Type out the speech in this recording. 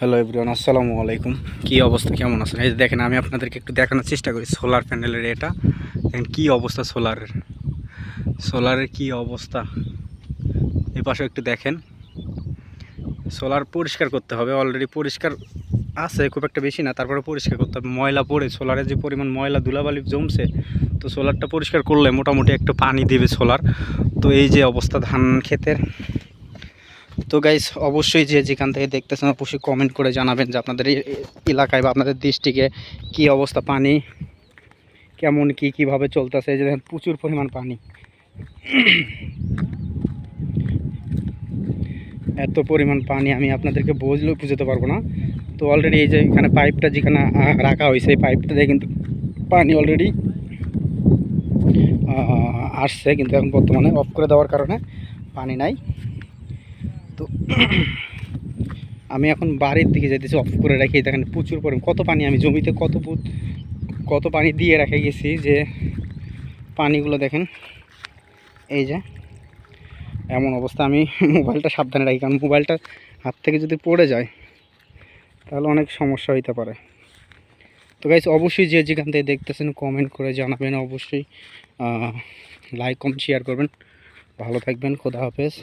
Hello everyone আসসালামু আলাইকুম। কী অবস্থা, কেমন আছেন? এই দেখেন, আমি আপনাদেরকে একটু দেখানোর চেষ্টা করি সোলার প্যানেলের এটা। দেখেন, কী অবস্থা সোলারের সোলারের কী অবস্থা? এই পাশে একটু দেখেন। সোলার পরিষ্কার করতে হবে অলরেডি পরিষ্কার আছে, খুব একটা বেশি না, তারপরে পরিষ্কার করতে হবে। ময়লা পড়ে সোলারের যে পরিমাণ ময়লা, ধুলাবালি জমছে, তো সোলারটা পরিষ্কার করলে মোটামুটি একটু পানি দেবে সোলার তো এই যে অবস্থা, ধান ক্ষেতের। তো গাইস অবশ্যই যে যেখান থেকে দেখতেছেন, অবশ্যই কমেন্ট করে জানাবেন যে আপনাদের এলাকায় বা আপনাদের ডিস্ট্রিক্টে কি অবস্থা পানি, কেমন, কি, কীভাবে চলতেছে যে দেখেন প্রচুর পরিমাণ পানি। এত পরিমাণ পানি, আমি আপনাদেরকে বুঝলেও বুঝতে পারব না। তো অলরেডি এই যে এখানে পাইপটা যেখানে রাখা হয়েছে, এই পাইপটা দিয়ে কিন্তু পানি অলরেডি আসছে, কিন্তু এখন বর্তমানে অফ করে দেওয়ার কারণে পানি নাই। তো আমি এখন বাড়ির দিকে যেতেছি অফ করে রাখি দেখেন প্রচুর পরিমাণ, কত পানি আমি জমিতে কত কত পানি দিয়ে রেখে গেছি যে পানিগুলো দেখেন, এই যে এমন অবস্থা, আমি মোবাইলটা সাবধানে রাখি, কারণ মোবাইলটা হাত থেকে যদি পড়ে যায়, তাহলে অনেক সমস্যা হইতে পারে। তো গাইস অবশ্যই যে যেখান থেকে দেখতেছেন কমেন্ট করে জানাবেন, অবশ্যই লাইক কম শেয়ার করবেন। ভালো থাকবেন, খোদা হাফেজ।